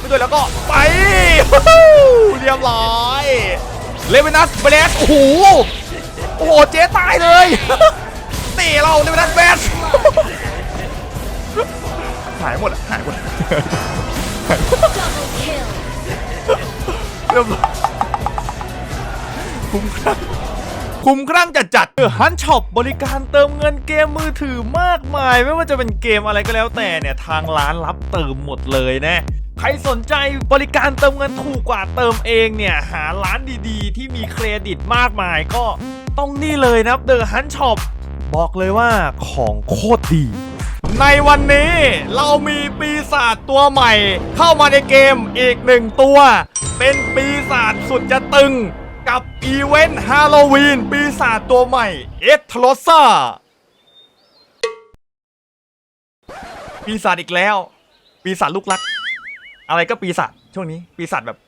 ไปด้วยแล้วก็ไปเรียบร้อยเลเวนัสเบสโอ้โหโอ้โหเจ๊ตายเลยนี่เราเลเวนัสเบสหายหมดหายหมดเรียบร้อยคุ้มครั่งคุ้มครั่งจัดจัดฮันช็อปบริการเติมเงินเกมมือถือมากมาย ไม่ว่าจะเป็นเกมอะไรก็แล้วแต่เนี่ย ทางร้านรับเติมหมดเลยนะ ใครสนใจบริการเติมเงินถูกกว่าเติมเองเนี่ย หาร้านดีๆ ที่มีเครดิตมากมายก็ต้องนี่เลยนะครับเดอะฮันช็อปบอกเลยว่าของโคตรดี ในวันนี้เรามีปีศาจตัวใหม่ เข้ามาในเกมอีกหนึ่งตัว เป็นปีศาจสุดจะตึง กับอีเวนต์ฮาโลวีนปีศาจตัวใหม่เอสทรซ่าปีศาจอีกแล้ว ปีศาจลูกรัก อะไรก็ปีศาจช่วงนี้ ปีศาจแบบ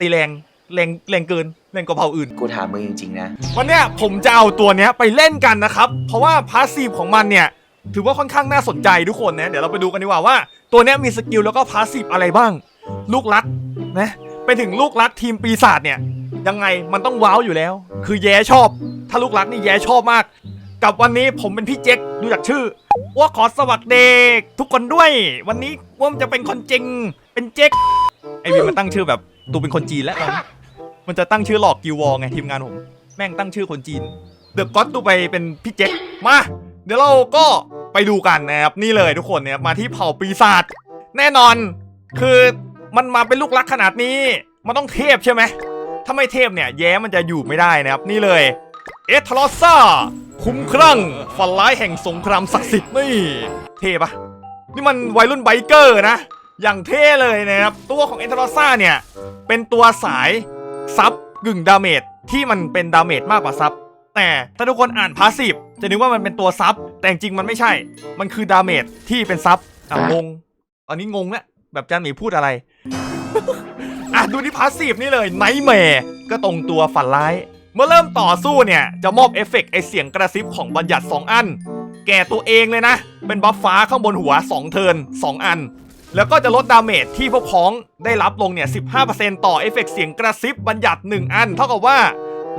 ตีแรงแรงแรงเกินแรงกว่าเผ่าอื่น กูถามมึงจริงๆนะ วันเนี้ยผมจะเอาตัวเนี้ยไปเล่นกันนะครับ เพราะว่าพาสซีฟของมันเนี่ยถือว่าค่อนข้างน่าสนใจทุกคนนะเดี๋ยวเราไปดูกันดีกว่าว่า ตัวเนี้ยมีสกิลแล้วก็พาสซีฟอะไรบ้าง ลูกรักนะไปถึงลูกรักทีมปีศาจเนี่ยยังไงมันต้องว้าวอยู่แล้ว คือแย่ชอบ ถ้าลูกรักนี่แย่ชอบมาก กับวันนี้ผมเป็นพี่เจ๊กดูจากชื่อว่าขอสวัสดีทุกคนด้วย วันนี้ว่ามันจะเป็นคนจริง เป็นเจ๊กไอวีมันตั้งชื่อแบบตูเป็นคนจีนแล้วตอนนี้มันจะตั้งชื่อหลอกกิววอไงทีมงานผม แม่งตั้งชื่อคนจีน เดอะก็อตดูไปเป็นพี่เจ๊กมา เดี๋ยวเราก็ไปดูกันนะครับนี่เลยทุกคนเนี่ยมาที่เผ่าปีศาจแน่นอน คือมันมาเป็นลูกรักขนาดนี้ มันต้องเทพใช่ไหมถ้าไม่เทพเนี่ยแย้มันจะอยู่ไม่ได้นะครับ นี่เลย เอทรอซ่าคุ้มครั่งฝันร้ายแห่งสงครามศักดิ์สิทธิ์นี่ เท่ปะนี่มันวัยรุ่นไบเกอร์นะ อย่างเท่เลยนะครับ ตัวของเอนทรอซ่าเนี่ย เป็นตัวสายซับกึ่งดาเมจที่มันเป็นดาเมจมากกว่าซับแต่ถ้าทุกคนอ่านพาสซีฟจะนึกว่ามันเป็นตัวซับแต่จริงมันไม่ใช่ มันคือดาเมจที่เป็นซับอะงงตอนนี้งงแล้วแบบจานหมีพูดอะไร อะดูที่พาสซีฟนี่เลยไนแมร์ก็ตรงตัวฝันร้าย เมื่อเริ่มต่อสู้เนี่ย จะมอบเอฟเฟกต์ไอเสียงกระซิบของบัญญัติ 2 อัน แก่ตัวเองเลยนะ เป็นบัฟฟ้าข้างบนหัว 2 เทิร์น2 อัน แล้วก็จะลดดาเมจที่พวกพ้องได้รับลงเนี่ย 15%ต่อเอฟเฟกต์เสียงกระซิบบัญญัติ 1 อัน เท่ากับว่า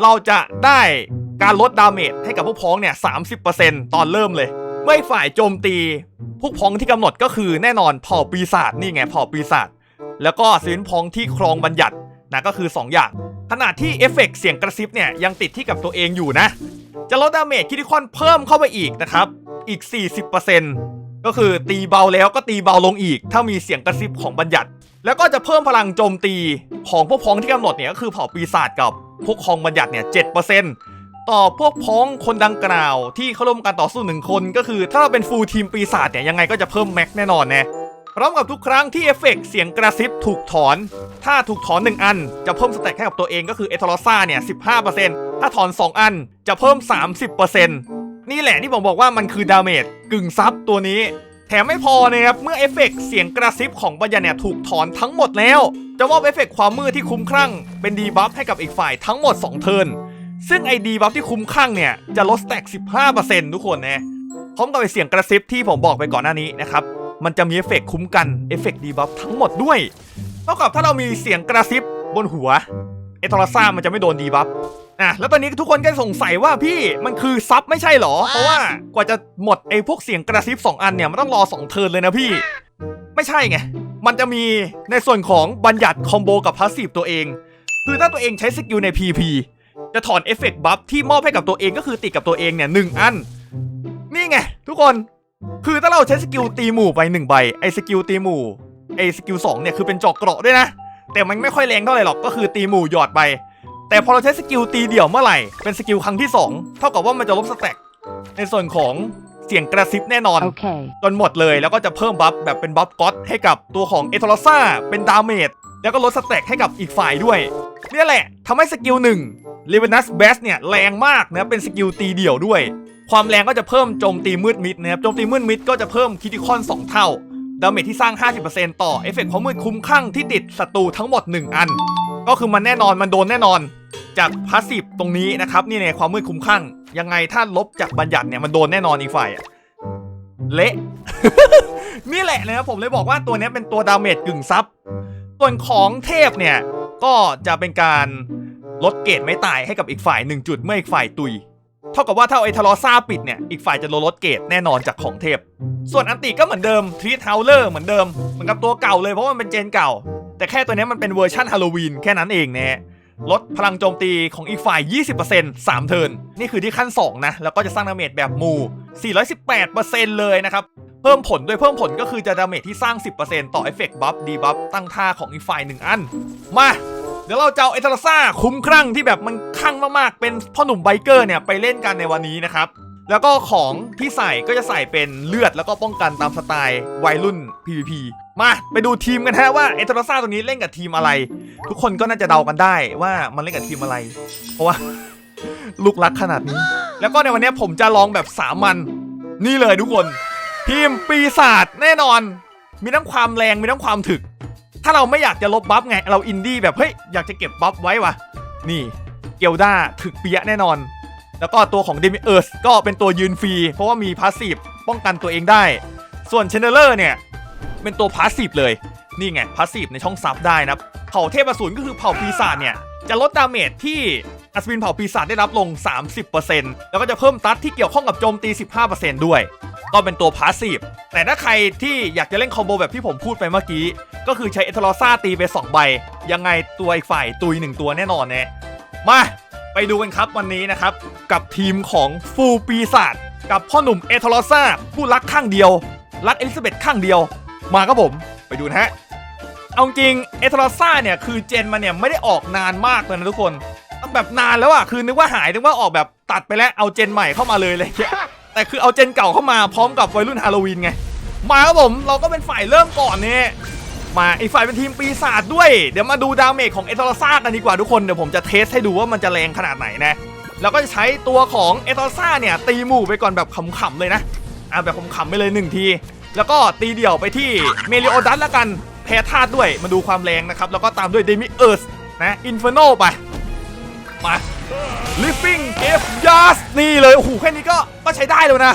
เราจะได้การลดดาเมจให้กับพวกพ้องเนี่ย 30%ตอนเริ่มเลย เมื่อฝ่ายโจมตี พวกพ้องที่กำหนดก็คือแน่นอนเผ่าปีศาจนี่ไงเผ่าปีศาจแล้วก็สินพ้องที่ครองบัญญัตินะก็คือ 2 อย่าง ขณะที่เอฟเฟกต์เสียงกระซิบเนี่ยยังติดที่กับตัวเองอยู่นะ จะลดดาเมจคิดิคอนเพิ่มเข้าไปอีกนะครับอีก 40% ก็คือตีเบาแล้วก็ตีเบาลงอีก ถ้ามีเสียงกระซิบของบัญญัติ แล้วก็จะเพิ่มพลังโจมตีของพวกพ้องที่กำหนดเนี่ยก็คือเผ่าปีศาจกับพวกคองบัญญัติเนี่ย7%ต่อพวกพ้องคนดังกล่าว ที่เข้าร่วมการต่อสู้หนึ่งคนก็คือถ้าเราเป็นฟูลทีมปีศาจเนี่ยยังไงก็จะเพิ่มแม็กแน่นอนนะพร้อมกับทุกครั้งที่เอฟเฟกต์เสียงกระซิบถูกถอน ถ้าถูกถอน1อัน จะเพิ่มสแต็กให้กับตัวเองก็คือเอทอร์ซ่าเนี่ย 15%ถ้าถอน 2 อันจะเพิ่ม 30% นี่แหละที่ผมบอกว่ามันคือดาเมจกึ่งซับตัวนี้ แถมไม่พอนะครับ เมื่อเอฟเฟกต์เสียงกระซิบของบัญญัติเนี่ยถูกถอนทั้งหมดแล้ว จะมอบเอฟเฟกต์ความมืดที่คุ้มครั่ง เป็นดีบัฟให้กับอีกฝ่ายทั้งหมด 2 เทิร์นซึ่งไอดีบัฟที่คุ้มครั่งเนี่ยจะลดสแต็ก15%ทุกคนนะพร้อมกับไอเสียงกระซิบที่ผมบอกไปก่อนหน้านี้นะครับมันจะมีเอฟเฟกต์คุ้มกันเอฟเฟกต์ดีบัฟทั้งหมดด้วยเท่ากับถ้าเรามีเสียงกระซิบบนหัวเอทอร์ซ่ามันจะไม่โดนดีบัฟ อะแล้วตอนนี้ทุกคนก็สงสัยว่าพี่มันคือซับไม่ใช่เหรอ เพราะว่ากว่าจะหมดไอ้พวกเสียงกระซิบ 2 อันเนี่ยมันต้องรอ 2 เทิร์นเลยนะพี่ ไม่ใช่ไง มันจะมีในส่วนของบัญญัติคอมโบกับพาสซีฟตัวเอง คือถ้าตัวเองใช้สกิลใน PP จะถอนเอฟเฟกต์บัฟที่มอบให้กับตัวเองก็คือติดกับตัวเองเนี่ยหนึ่งอัน นี่ไง ทุกคนคือถ้าเราใช้สกิลตีหมู่ไปหนึ่งใบไอ้สกิลตีหมู่ไอ้สกิลสองเนี่ยคือเป็นจอกเกราะด้วยนะ แต่มันไม่ค่อยแรงเท่าไหร่หรอกก็คือตีหมู่หยอดไป แต่พอเราใช้สกิลตีเดี่ยวเมื่อไหร่ เป็นสกิลครั้งที่สองเท่ากับว่ามันจะลบสแต็กในส่วนของเสียงกระซิบแน่นอน Okay. จนหมดเลยแล้วก็จะเพิ่มบัฟแบบเป็นบัฟก็อตให้กับตัวของเอทอร์ซ่าเป็นดาเมจแล้วก็ลดสแต็กให้กับอีกฝ่ายด้วยเนี่ยแหละทำให้สกิลหนึ่งเลเวนัสเบสเนี่ยแรงมากนะเป็นสกิลตีเดี่ยวด้วย ความแรงก็จะเพิ่มโจมตีมืดมิดนะครับโจมตีมืดมิดก็จะเพิ่มคิติคอน 2 เท่า ดาเมจที่สร้าง 50%ต่อเอฟเฟกต์ของมืดคุ้มข้างที่ติดศัตรูทั้งหมด 1 อัน ก็คือมันแน่นอนมันโดนแน่นอน จากพาสซีฟตรงนี้นะครับ นี่ในความมืดคุ้มข้างยังไงถ้าลบจากบัญญัติเนี่ยมันโดนแน่นอนอีกฝ่ายอะเละนี่แหละนะครับผมเลยบอกว่าตัวนี้เป็นตัวดาเมจกึ่งซับส่วนของเทพเนี่ยก็จะเป็นการลดเกรดไม่ตายให้กับอีกฝ่ายหนึ่งจุดเมื่ออีกฝ่ายตุย เท่ากับว่าถ้าเอาไอทารอซ่าปิดเนี่ยอีกฝ่ายจะโดลดเกรดแน่นอนจากของเทพ ส่วนอันติก็เหมือนเดิมทรีทเฮาเลอร์เหมือนเดิมเหมือนกับตัวเก่าเลยเพราะมันเป็นเจนเก่า แต่แค่ตัวนี้มันเป็นเวอร์ชันฮาโลวีนแค่นั้นเองนะฮะ ลดพลังโจมตีของอีกฝ่าย 20% 3 เทิร์น นี่คือที่ขั้น 2 นะ แล้วก็จะสร้างดาเมจแบบหมู่418%เลยนะครับ เพิ่มผลด้วยเพิ่มผลก็คือจะดาเมจที่สร้าง 10%ต่อเอฟเฟกต์บัฟดีบัฟตั้งท่าของอีกฝ่ายหนึ่งอัน มาเดี๋ยวเราจะเอาเอทาราซ่าคุ้มครั่งที่แบบมันคลั่งมากๆ เป็นพ่อหนุ่มไบเกอร์เนี่ยไปเล่นกันในวันนี้นะครับ แล้วก็ของที่ใส่ก็จะใส่เป็นเลือดแล้วก็ป้องกันตามสไตล์วัยรุ่น PVP มาไปดูทีมกันฮะว่าเอทาราซ่าตัวนี้เล่นกับทีมอะไร ทุกคนก็น่าจะเดากันได้ว่ามันเล่นกับทีมอะไร เพราะว่า ลูกรักขนาดนี้ แล้วก็ในวันนี้ผมจะลองแบบสามัญนี่เลยทุกคน ทีมปีศาจแน่นอน มีทั้งความแรงมีทั้งความถึก ถ้าเราไม่อยากจะลบบัฟไงเราอินดี้แบบเฮ้ยอยากจะเก็บบัฟไว้วะนี่เกียวด้าถึกเปียะแน่นอน แล้วก็ตัวของเดมิเอิร์สก็เป็นตัวยืนฟรี เพราะว่ามีพาสซีฟป้องกันตัวเองได้ ส่วนเชนเนอร์เนี่ย เป็นตัวพาสซีฟเลย นี่ไงพาสซีฟในช่องซับได้นะเผ่าเทพอสูรก็คือเผ่าปีศาจเนี่ย จะลดดาเมจที่อัศวินเผ่าปีศาจได้รับลง 30%แล้วก็จะเพิ่มตัดที่เกี่ยวข้องกับโจมตี 15%ด้วย ก็เป็นตัวพาสซีฟแต่ถ้าใครที่อยากจะเล่นคอมโบแบบที่ผมพูดไปเมื่อกี้ ก็คือใช้เอทลอซ่าตีไป 2 ใบ ยังไงตัวอีกฝ่ายตุย 1 ตัวแน่นอนแน่มา ไปดูกันครับวันนี้นะครับ กับทีมของฟูปีศาจกับพ่อหนุ่มเอทอลอซ่าผู้รักข้างเดียว รักเอลิซาเบธข้างเดียว มาครับผมไปดูนะฮะเอาจริงเอทอลอซ่าเนี่ยคือเจนมันเนี่ยไม่ได้ออกนานมากเลยนะทุกคนตั้งแบบนานแล้วอะคือนึกว่าหายนึกว่าออกแบบตัดไปแล้วเอาเจนใหม่เข้ามาเลยเงี้ยแต่คือเอาเจนเก่าเข้ามาพร้อมกับวัยรุ่นฮาโลวีนไงมาครับผมเราก็เป็นฝ่ายเริ่มก่อนเนี่ย มาอีกฝ่ายเป็นทีมปีศาจด้วย เดี๋ยวมาดูดาเมจของเอทอร์ซ่ากันดีกว่าทุกคนเดี๋ยวผมจะเทสให้ดูว่ามันจะแรงขนาดไหนนะแล้วก็จะใช้ตัวของเอทอร์ซ่าเนี่ยตีหมู่ไปก่อนแบบขำๆเลยนะอะแบบขำๆไปเลยหนึ่งทีแล้วก็ตีเดี่ยวไปที่เมลิโอดัสละกันแพ้ธาตุด้วยมาดูความแรงนะครับ แล้วก็ตามด้วยเดมิเอิร์สนะอินเฟอร์โนไป มา Living F Yas นี่เลย โอ้โห แค่นี้ก็ก็ใช้ได้แล้วนะ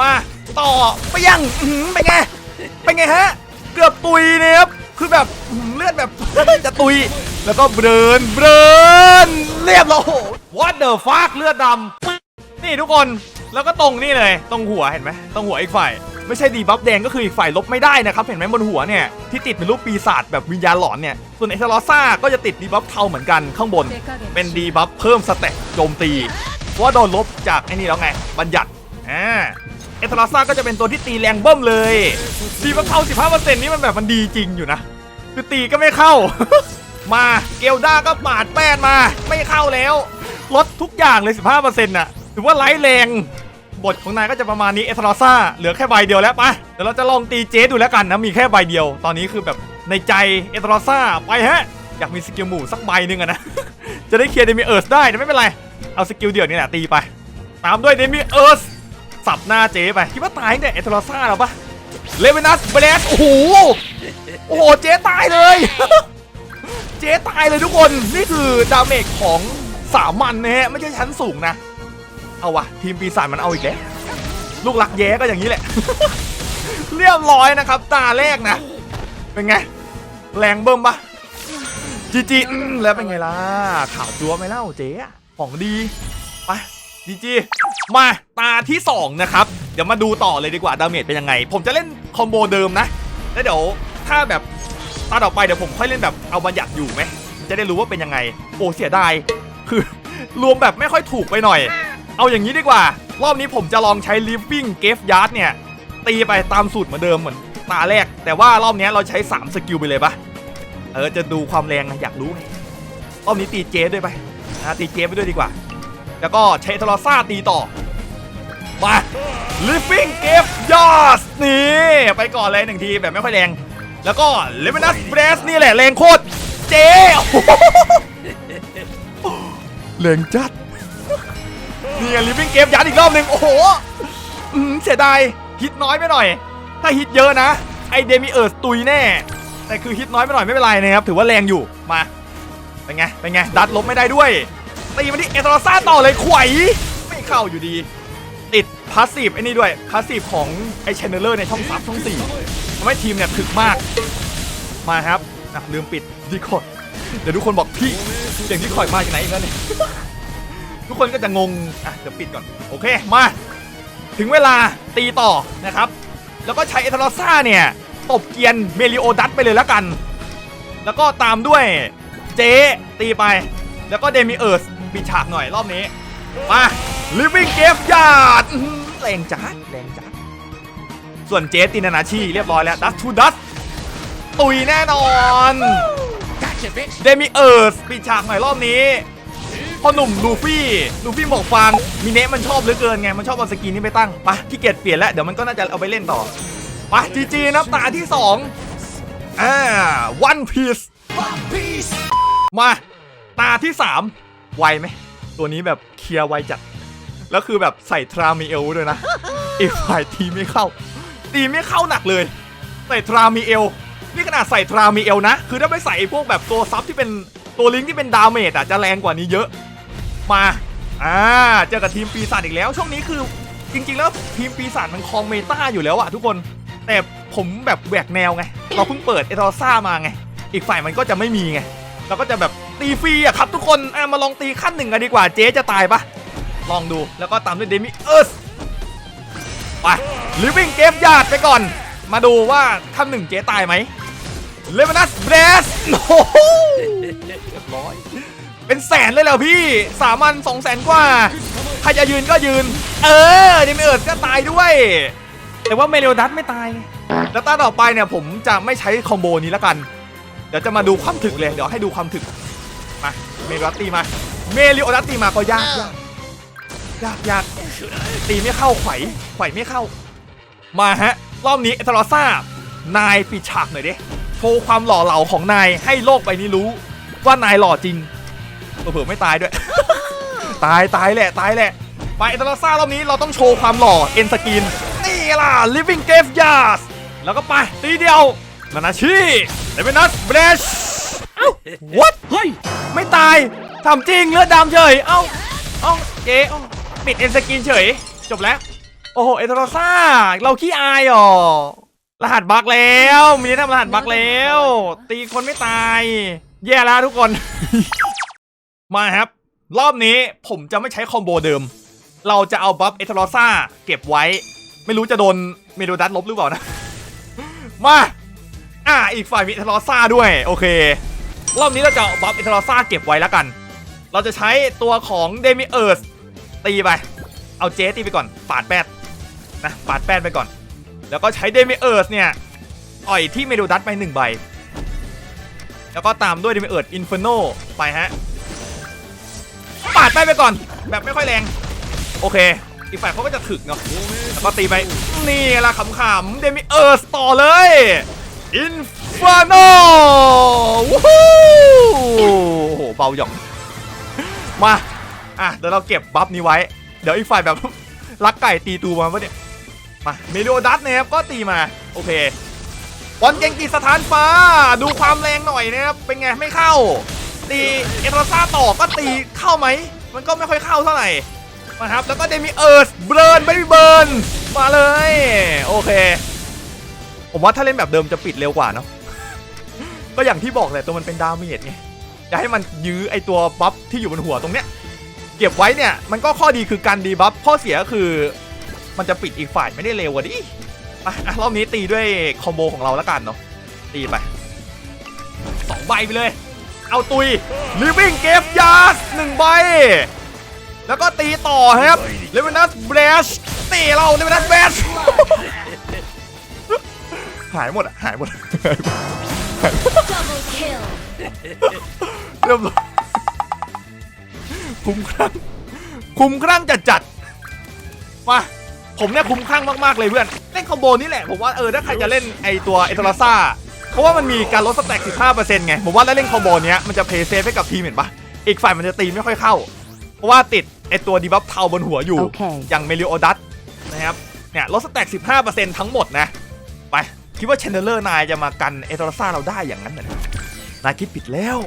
มาต่อไปยังเป็นไง เป็นไงฮะ เกือบตุยเนี่ยครับคือแบบเลือดแบบ จะตุย แล้วก็เบรนเบรนเรียบร้อยโอ้โห What the fuck เลือดดำนี่ทุกคนแล้วก็ตรงนี่เลยตรงหัวเห็นไหมตรงหัวอีกฝ่ายไม่ใช่ดีบัฟแดงก็คืออีกฝ่ายลบไม่ได้นะครับ เห็นไหมบนหัวเนี่ยที่ติดเป็นรูปปีศาจแบบวิญญาณหลอนเนี่ยส่วนเอเทลอซ่าก็จะติดดีบัฟเทาเหมือนกันข้างบน เป็นดีบัฟเพิ่มสเต็ปโจมตีเพราะว่าโดนลบจากไอ้นี่แล้วไงบัญญัติอ่า เอทราซ่าก็จะเป็นตัวที่ตีแรงเบิ้มเลยดีบัฟเข้า 15%นี่มันแบบมันดีจริงอยู่นะ คือตีก็ไม่เข้า มาเกลด้าก็ปาดแป้นมา ไม่เข้าแล้ว ลดทุกอย่างเลย 15%น่ะถือว่าไร้แรง บทของนายก็จะประมาณนี้เอทราซ่าเหลือแค่ใบเดียวแล้วปะเดี๋ยวเราจะลองตีเจสดูแล้วกันนะมีแค่ใบเดียว ตอนนี้คือแบบในใจเอทราซ่าไปฮะอยากมีสกิลหมู่สักใบหนึ่งอะนะจะได้เคลียร์เดมิเอิร์สได้แต่ไม่เป็นไรเอาสกิลเดี่ยวนี่แหละตีไป ตามด้วยเดมิเอิร์ส สับหน้าเจ๊ไป คิดว่าตายตั้งแต่เอทราซ่าแล้วปะเลเวนัสเบลสโอ้โห โอ้โห เจ๊ตายเลย เจ๊ตายเลยทุกคน นี่คือดาเมจของสามัญนะฮะ ไม่ใช่ชั้นสูงนะ เอาวะทีมปีศาจมันเอาอีกแล้ว ลูกหลักแย้ก็อย่างนี้แหละ เรียบร้อยนะครับ ตาแรกนะ เป็นไง แรงเบิ่มปะจีจีแล้วเป็นไงล่ะ ข่าวจัวไหมเล่าเจ๊ของดี ไปจีจี มาตาที่ 2 นะครับ เดี๋ยวมาดูต่อเลยดีกว่าดาเมจเป็นยังไง ผมจะเล่นคอมโบเดิมนะ แล้วเดี๋ยวถ้าแบบตาต่อไปเดี๋ยวผมค่อยเล่นแบบเอาบัญญัติอยู่ไหม จะได้รู้ว่าเป็นยังไง โอ้เสียดาย คือ รวมแบบไม่ค่อยถูกไปหน่อย เอาอย่างนี้ดีกว่า รอบนี้ผมจะลองใช้ living g a f yard เนี่ย ตีไปตามสูตรเหมือนเดิมเหมือนตาแรก แต่ว่ารอบนี้เราใช้ 3 สกิลไปเลยปะเออจะดูความแรงนะอยากรู้ไงรอบนี้ตีเจด้วยไปนะตีเจไปด้วยดีกว่า แล้วก็ใช้ทรซ่าตีต่อ มา living g a f yard นี่ไปก่อนเลยหนึ่งทีแบบไม่ค่อยแรง แล้วก็ l e m o n u s b r e s นี่แหละแรงโคตรเจโอ้โหแรงจัดนี่ไงลิฟวิ่งเกมยัดอีกรอบหนึ่งโอ้โหเสียดายฮิตน้อยไปหน่อย ถ้าฮิตเยอะนะ ไอเดมิเอิร์สตุยแน่ แต่คือฮิตน้อยไปหน่อยไม่เป็นไรนะครับ ถือว่าแรงอยู่มาเป็นไงเป็นไงดัดลบไม่ได้ด้วยตีมาที่เอตราซ่าต่อเลยขวยไม่เข้าอยู่ดี ติดพาสซีฟไอ้นี่ด้วยพาสซีฟของไอเชนลเลอร์ในช่องซับช่องสี่ทำให้ทีมเนี่ยถึกมาก มาครับอะลืมปิดดีคอร์ดเดี๋ยวทุกคนบอกพี่เสียงดีคอร์ดมาจากไหนอีกแล้วเนี่ยทุกคนก็จะงงอะเดี๋ยวปิดก่อนโอเคมาถึงเวลาตีต่อนะครับ แล้วก็ใช้เอทารอซ่าเนี่ยตบเกียนเมลิโอดัตไปเลยแล้วกัน แล้วก็ตามด้วยเจตีไป แล้วก็เดมิเอิร์สปิดฉากหน่อยรอบนี้มา living g a v e yard อื้อหือแรงจัดแรงจัด ส่วนเจ๊ตินานาชีเรียบร้อยแล้วดัสทูดัสตุยแน่นอน เดมิเอิร์สปิดฉากหน่อยรอบนี้พ่อหนุ่มลูฟี่ลูฟี่บอกฟังมิเนะมันชอบเหลือเกินไง มันชอบเอาสกินนี้ไปตั้งไปะขี้เกียจเปลี่ยนแล้ว เดี๋ยวมันก็น่าจะเอาไปเล่นต่อไปจีจีนะตาที่สองอ่าวันพีซมา ตาที่สามไวไหม ตัวนี้แบบเคลียร์ไวจัด แล้วคือแบบใส่ทรามิเอลด้วยนะอีกฝ่ายตีไม่เข้า ตีไม่เข้าหนักเลย ใส่ทรามิเอลนี่ขนาดใส่ทรามิเอลนะ คือถ้าไม่ใส่พวกแบบตัวซับที่เป็นตัวลิงที่เป็นดาเมจอะจะแรงกว่านี้เยอะ มาอ่าเจอกับทีมปีศาจอีกแล้ว ช่วงนี้คือจริงๆแล้วทีมปีศาจมันคลองเมตาอยู่แล้วอะทุกคน แต่ผมแบบแหวกแนวไง เราเพิ่งเปิดเอทอซ่ามาไง อีกฝ่ายมันก็จะไม่มีไง เราก็จะแบบตีฟรีอะครับทุกคนอะมาลองตีขั้นหนึ่งกันดีกว่าเจ๊จะตายปะ ลองดูแล้วก็ตามด้วยเดมิเอิร์สไป living game ยาดไปก่อน มาดูว่าขั้นหนึ่งเจ๊ตายไหมเลเวนัสเบรสโอ้โหร้อยเป็นแสนเลยเหรอพี่ สามันสองแสนกว่า ใครจะยืนก็ยืน เออเดมิเอิร์สก็ตายด้วย แต่ว่าเมเรลดัสไม่ตาย แล้วตาต่อไปเนี่ยผมจะไม่ใช้คอมโบนี้แล้วกัน เดี๋ยวจะมาดูความถึกเลย เดี๋ยวให้ดูความถึก มา เมเรลดัสตีมา เมเรลดัสตีมาก็ยากยาก ยากยากตีไม่เข้าไขวไขวไม่เข้า มาฮะ รอบนี้เอทารอซ่านายปิดฉากหน่อยดิโชว์ความหล่อเหลาของนายให้โลกใบนี้รู้ ว่านายหล่อจริงเผื่อๆไม่ตายด้วย ตายตายแหละตายแหละไปเอตาซ่ารอบนี้เราต้องโชว์ความหล่อเอ็นสกินนี่ล่ะ living g a v e yard แล้วก็ไปตีเดียวนานาชิเดวินัสเบรชเอ้า what เฮ้ยไม่ตายทำจริงเลือดดำเฉยเอ้าเอ้าเจ๊เอ้า ปิดเอ็นสกินเฉย จบแล้ว โอ้โห เอตาซ่า เราขี้อายเหรอรหัสบักแล้วมีทำรหัสบักแล้ว ตีคนไม่ตาย แย่แล้วทุกคน มาครับ รอบนี้ผมจะไม่ใช้คอมโบเดิม เราจะเอาบัฟเอทารอซ่าเก็บไว้ ไม่รู้จะโดนเมโดดัตลบหรือเปล่านะ มาอ่าอีกฝ่ายมีเอทรอซ่าด้วย โอเค รอบนี้เราจะบัฟเอทารอซ่าเก็บไว้แล้วกัน เราจะใช้ตัวของเดมิเอิร์ส ตีไป เอาเจตีไปก่อนปาดแปดนะปาดแปดไปก่อน แล้วก็ใช้เดมิเอิร์สเนี่ยต่อยที่เมโดดัตไปหนึ่งใบ แล้วก็ตามด้วยเดมิเอิร์สอินฟ r โนไปฮะปาดไปไปก่อน แบบไม่ค่อยแรง โอเค อีกฝ่ายเขาก็จะถึกเนาะแล้วก็ตีไป นี่ละขำๆเดมิเอิร์สต่อเลยอินฟ r โนวู้ฮู้โอ้โหเบาหย่องมา อะเดี๋ยวเราเก็บบัฟนี้ไว้ เดี๋ยวอีกฝ่ายแบบลักไก่ตีตูมาปะเนี่ยมาเมโลดัสนะครับก็ตีมา โอเคบอลเก่งกีสถานฟ้า ดูความแรงหน่อยนะครับเป็นไงไม่เข้า ตีเอตราซาต่อก็ตีเข้าไหม มันก็ไม่ค่อยเข้าเท่าไหร่นะครับแล้วก็เดมิเอิร์สเบิร์นไม่เบิร์นมาเลย โอเค ผมว่าถ้าเล่นแบบเดิมจะปิดเร็วกว่าเนาะก็อย่างที่บอกแหละตัวมันเป็นดาเมจไงจะให้มันยื้อไอตัวบัฟที่อยู่บนหัวตรงเนี้ย ก็บไว้เนี่ยมันก็ข้อดีคือการดีบัฟข้อเสียก็คือ มันจะปิดอีกฝ่ายไม่ได้เร็วกว่าดิอะอะรอบนี้ตีด้วยคอมโบของเราแล้วกันเนาะตีไปสองใบไปเลย เอาตุย living g a v e yard หนึ่งใบ แล้วก็ตีต่อครับ l e v i n u s b r a s h ตีเรา l e v i n u s b r a s h หายหมดอะหายหมด Double kill. เรียบร้อย คุ้มครั่งคุ้มครั่งจัดจัดๆมาผมเนี่ยคุ้มครั่งมากๆเลยเพื่อนเล่นคอมโบนี่แหละผมว่าเออถ้าใครจะเล่นไอตัวเอตราซ่าเพราะว่ามันมีการลดสแต็ก15%ไงผมว่าถ้าเล่นคอมโบเนี้ยมันจะเพย์เซฟให้กับทีมเห็นปะอีกฝ่ายมันจะตีไม่ค่อยเข้า เพราะว่าติดไอตัวดีบัฟเทาบนหัวอยู่โอเคอย่างเมลิโอดัสนะครับเนี่ยลดสแต็ก15%ทั้งหมดนะไปคิดว่าเชนเดอร์นายจะมากันเอตราซ่าเราได้อย่างนั้นเหรอนายคิดผิดแล้ว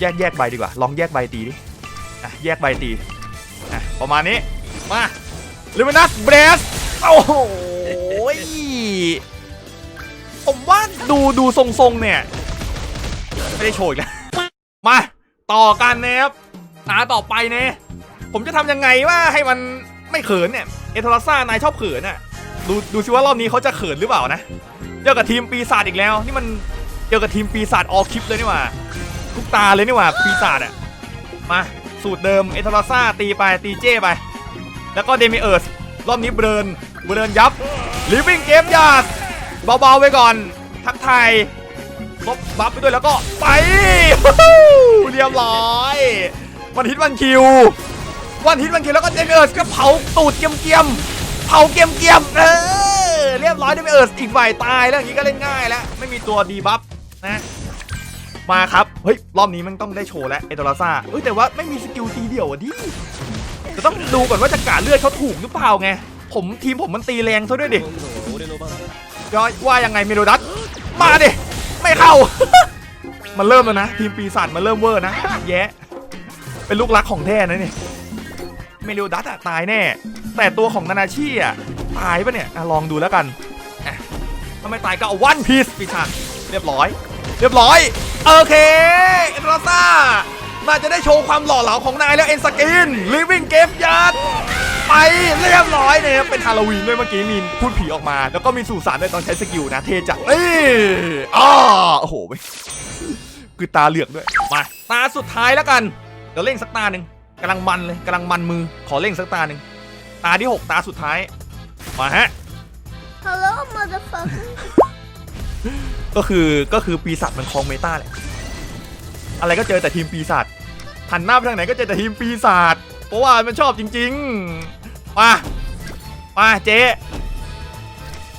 แยกแยกใบดีกว่า ลองแยกใบตีดิ อะแยกใบตีอะประมาณนี้ มาลิมินัสเบรสโอ้โหยผมว่าดูดูทรงๆเนี่ย ไม่ได้โชว์อีกแล้ว มาต่อกันนะครับตาต่อไปเนี่ยผมจะทำยังไงว่าให้มันไม่เขินเนี่ย เอโทรซ่านายชอบเขินน่ะดูดูสิว่ารอบนี้เขาจะเขินหรือเปล่านะเจอกับทีมปีศาจอีกแล้ว นี่มันเจอกับทีมปีศาจออคลิปเลยนี่หว่าทุกตาเลยนี่หว่าปีศาจอะมา สูตรเดิมเอโทรซ่าตีไปตีเจ้ไป แล้วก็เดมิเอิร์สรอบนี้เบิร์นเบิร์นยับลิฟวิ่งเกมยาดเบาๆไว้ก่อน ทักไทยลบบัฟไปด้วยแล้วก็ไปเรียบร้อยวันฮิตวันคิว วันฮิตวันคิวแล้วก็เดมิเอิร์สก็เผาตูดเกียมๆเผาเกียมๆเออเรียบร้อยเดมิเอิร์สอีกฝ่ายตายแล้วอย่างนี้ก็เล่นง่ายแล้วไม่มีตัวดีบัฟนะ มาครับ เฮ้ย รอบนี้มันต้องได้โชว์แล้วเอโดราซ่าเฮ้ยแต่ว่าไม่มีสกิลตีเดี่ยวอะดิจะต้องดูก่อนว่าจะกาเลือดเขาถูกหรือเปล่าไง ผมทีมผมมันตีแรงซะด้วยดิย้อยว่ายังไงเมโลดัสมาดิ ไม่เข้า มันเริ่มแล้วนะ ทีมปีศาจมันเริ่มเวอร์นะ แยะเป็นลูกรักของแท้นะเนี่ยเมโลดัสอะตายแน่ แต่ตัวของนานาชิอะตายปะเนี่ยอลองดูแล้วกันถ้าไม่ตายก็เอาวันพีซปีศาจเรียบร้อย เรียบร้อย โอเคเอ็นโรซ่าน่าจะได้โชว์ความหล่อเหลาของนายแล้วเอ็นสกินลิฟวิ่งเกฟยาร์ดไปเรียบร้อยเนี่ยเป็นฮาโลวีนด้วยเมื่อกี้มีพูดผีออกมา แล้วก็มีสู่สารด้วยตอนใช้สกิลนะเทจัดเอ้ยอ้าโอ้โหเว้ยคือตาเหลือกด้วย มา ตาสุดท้ายแล้วกันเดี๋ยวเล่งสักตาหนึ่งกำลังมันเลยกำลังมันมือขอเล่งสักตาหนึ่งตาที่ 6 ตาสุดท้าย มาฮะ Hello, motherfucker. ก็คือก็คือปีศาจมันคลองเมตาแหละ อะไรก็เจอแต่ทีมปีศาจหันหน้าไปทางไหนก็เจอแต่ทีมปีศาจเพราะว่ามันชอบจริงๆ มามาเจ๊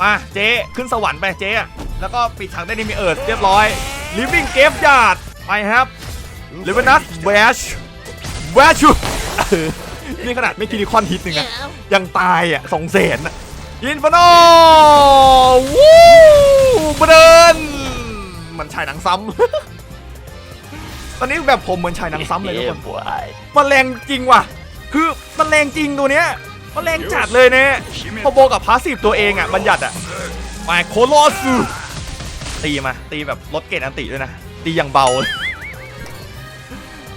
มาเจ๊ขึ้นสวรรค์ไปเจ๊แล้วก็ปิดฉากได้ในมีเอิร์ธเรียบร้อย living g a m e ยาดไปครับลิเวนัสแวชแวชูนี่ขนาดไม่คิดคอนฮิตหนึ่งอะยังตายอะสองแสนอะ อินฟโนวู้เบรนมันฉายหนังซ้ำ ตอนนี้แบบผมเหมือนฉายหนังซ้ำเลยทุกคนมันแรงจริงว่ะ คือมันแรงจริงตัวเนี้ยมันแรงจัดเลยเนี่ยพอโบกับพาสซีฟตัวเองอะบัญญัติอะมาโคโลสูตีมา ตีแบบลดเกรดอันติด้วยนะ ตีอย่างเบา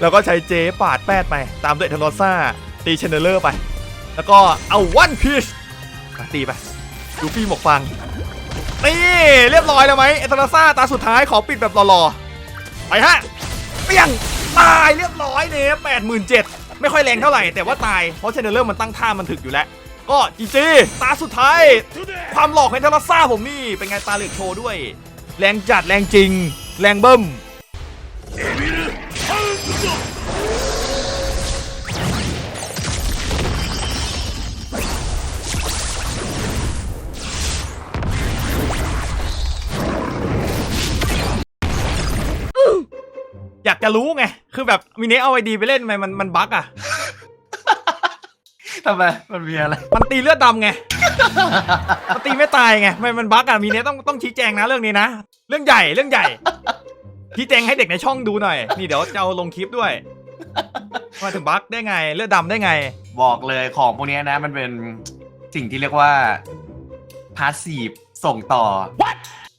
แล้วก็ใช้เจปาดแปดไป ตามด้วยเทโรซ่า ตีเชนเดอร์เลอร์ไป แล้วก็เอาวันพีช ตีไปดูฟี่หมกฟังนี่เรียบร้อยแล้วไหมเอตาซ่าตาสุดท้ายขอปิดแบบหล่อๆไปฮะเปี้ยงตายเรียบร้อยเนี่ยแปดหมื่นเจ็ดไม่ค่อยแรงเท่าไหร่แต่ว่าตายเพราะเชนเดอร์เลอร์มันตั้งท่ามันถึกอยู่แล้ว ก็จีจีตาสุดท้าย ความหลอกของเอตาซ่าผมนี่เป็นไงตาเหล็กโชว์ด้วย แรงจัดแรงจริง แรงเบิ้ม อยากจะรู้ไง คือแบบมินิเอาไอดีไปเล่นทำไมมันมันบั๊กอะ ทำไมมันมีอะไร มันตีเลือดดำไง มันตีไม่ตายไงมันมันบั๊กอะมีเนี้ยต้องต้องชี้แจงนะเรื่องนี้นะ เรื่องใหญ่เรื่องใหญ่ ชี้แจงให้เด็กในช่องดูหน่อย นี่เดี๋ยวจะเอาลงคลิปด้วยทำไมาถึงบั๊กได้ไง เลือดดำได้ไง บอกเลยของพวกเนี้ยนะ มันเป็นสิ่งที่เรียกว่าพาสซีฟส่งต่อ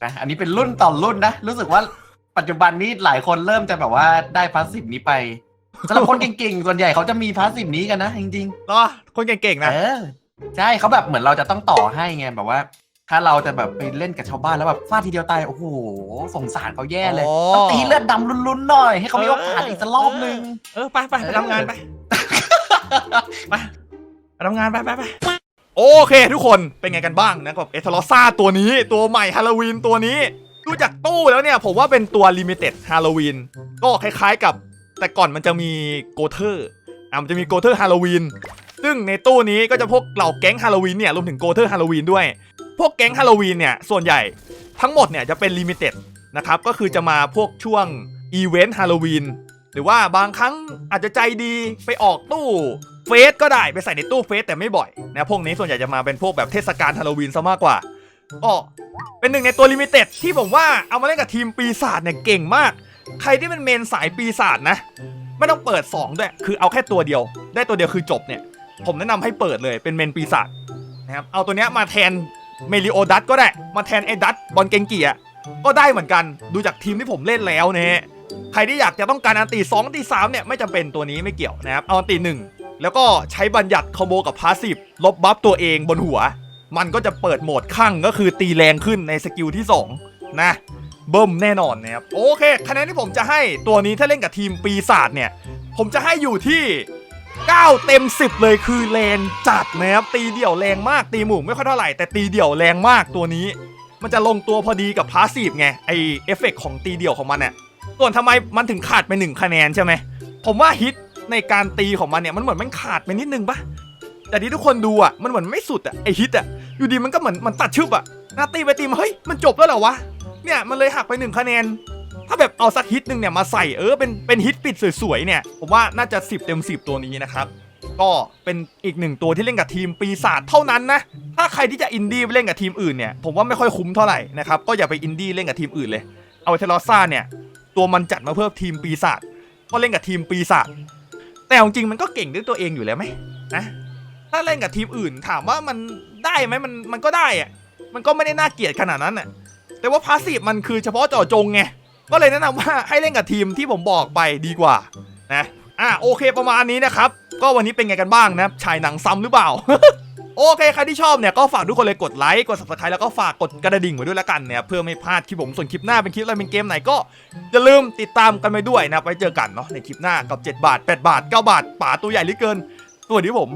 นะอันนี้เป็นรุ่นต่อรุ่นนะ รู้สึกว่า ปัจจุบันนี้หลายคนเริ่มจะแบบว่าได้พาสซีฟนี้ไปสำหรับคนเก่งๆ ส่วนใหญ่เขาจะมีพาสซีฟนี้กันนะจริงเนาะคนเก่งๆๆนะเออใช่เขาแบบเหมือนเราจะต้องต่อให้ไงแบบว่า ถ้าเราจะแบบไปเล่นกับชาวบ้านแล้วแบบฟาดทีเดียวตายโอ้โหสงสารเขาแย่เลยอ๋อต้องตีเลือดดำลุ้นๆหน่อยให้เขามีโอกาสอีกสักรอบนึง เออไปไปไปทำงานไปไปไปทำงานไปไปไปโอเค ทุกคนเป็นไงกันบ้างนะกับเอทอลซ่าตัวนี้ตัวใหม่ฮาโลวีนตัวนี้ ดูจากตู้แล้วเนี่ย ผมว่าเป็นตัวลิมิเต็ดฮาโลวีนก็คล้ายๆกับ แต่ก่อนมันจะมีโกเทอร์อะมันจะมีโกเทอร์ฮาโลวีนซึ่งในตู้นี้ก็จะพวกเหล่าแก๊งฮาโลวีนเนี่ยรวมถึงโกเทอร์ฮาโลวีนด้วย พวกแก๊งฮาโลวีนเนี่ยส่วนใหญ่ทั้งหมดเนี่ยจะเป็นลิมิเต็ดนะครับก็คือจะมาพวกช่วงอีเวนต์ฮาโลวีนหรือว่าบางครั้งอาจจะใจดีไปออกตู้เฟสก็ได้ไปใส่ในตู้เฟสแต่ไม่บ่อยนะพวกนี้ส่วนใหญ่จะมาเป็นพวกแบบเทศกาลฮาโลวีนซะมากกว่า ก็เป็นหนึ่งในตัวลิมิเต็ดที่ผมว่าเอามาเล่นกับทีมปีศาจเนี่ยเก่งมาก ใครที่เป็นเมนสายปีศาจนะ ไม่ต้องเปิด 2 ด้วย คือเอาแค่ตัวเดียว ได้ตัวเดียวคือจบเนี่ย ผมแนะนำให้เปิดเลยเป็นเมนปีศาจนะครับเอาตัวเนี้ยมาแทนเมลิโอดัตก็ได้มาแทนไอ้ดัตบอลเกงกีอะก็ได้เหมือนกันดูจากทีมที่ผมเล่นแล้วเนะฮะใครที่อยากจะต้องการอันตี2อันตี3เนี่ยไม่จำเป็นตัวนี้ไม่เกี่ยวนะครับเอาอันตีหนึ่งแล้วก็ใช้บัญญัติคอมโบกับพาสซีฟลบบัฟตัวเองบนหัว มันก็จะเปิดโหมดข้างก็คือตีแรงขึ้นในสกิลที่ 2 นะเบิ่มแน่นอนนะครับโอเคคะแนนที่ผมจะให้ตัวนี้ถ้าเล่นกับทีมปีศาจเนี่ย ผมจะให้อยู่ที่ 9 เต็ม 10 เลยคือแรงจัดนะครับตีเดี่ยวแรงมากตีหมู่ไม่ค่อยเท่าไหร่แต่ตีเดี่ยวแรงมากตัวนี้ มันจะลงตัวพอดีกับพาสซีฟไงไอเอฟเฟกของตีเดี่ยวของมันเนี่ยส่วนทำไมมันถึงขาดไปหนึ่งคะแนนใช่ไหมผมว่าฮิตในการตีของมันเนี่ยมันเหมือนมันขาดไปนิดนึงปะแต่ที่ทุกคนดูอะมันเหมือนไม่สุดอะไอฮิตอะ อยู่ดีมันก็เหมือนมันตัดชึบอะนาตีไปตีมาเฮ้ยมันจบแล้วเหรอวะ เนี่ยมันเลยหักไปหนึ่งคะแนน ถ้าแบบเอาสักฮิตหนึ่งเนี่ยมาใส่เออเป็นเป็นฮิตปิดสวยๆเนี่ยผมว่าน่าจะ 10 เต็ม 10 ตัวนี้นะครับ ก็เป็นอีกหนึ่งตัวที่เล่นกับทีมปีศาจเท่านั้นนะถ้าใครที่จะอินดี้ไปเล่นกับทีมอื่นเนี่ยผมว่าไม่ค่อยคุ้มเท่าไหร่นะครับก็อย่าไปอินดี้เล่นกับทีมอื่นเลยเอาเทลอซ่าเนี่ยตัวมันจัดมาเพื่อทีมปีศาจก็เล่นกับทีมปีศาจแต่เอาจริงมันก็เก่งด้วยตัวเองอยู่แล้วไหมนะถ้าเล่นกับทีมอื่นถามว่ามัน ได้ไหมมันมันก็ได้อะมันก็ไม่ได้น่าเกลียดขนาดนั้นอะแต่ว่าพาสซีฟมันคือเฉพาะเจาะจงไงก็เลยแนะนำว่าให้เล่นกับทีมที่ผมบอกไปดีกว่านะอะโอเคประมาณนี้นะครับ ก็วันนี้เป็นไงกันบ้างนะฉายหนังซ้ำหรือเปล่า โอเคใครที่ชอบเนี่ยก็ฝากทุกคนเลยกดไลค์กด subscribe แล้วก็ฝากกดกระดิ่งไว้ด้วยละกันเนี่ยเพื่อไม่พลาดคลิปผมส่วนคลิปหน้าเป็นคลิปอะไรเป็นเกมไหนก็อย่าลืมติดตามกันไปด้วยนะไว้เจอกันเนาะในคลิปหน้ากับ 7 บาท 8 บาท 9 บาทป๋าตัวใหญ่หลือเกิน ตัวนี้ผม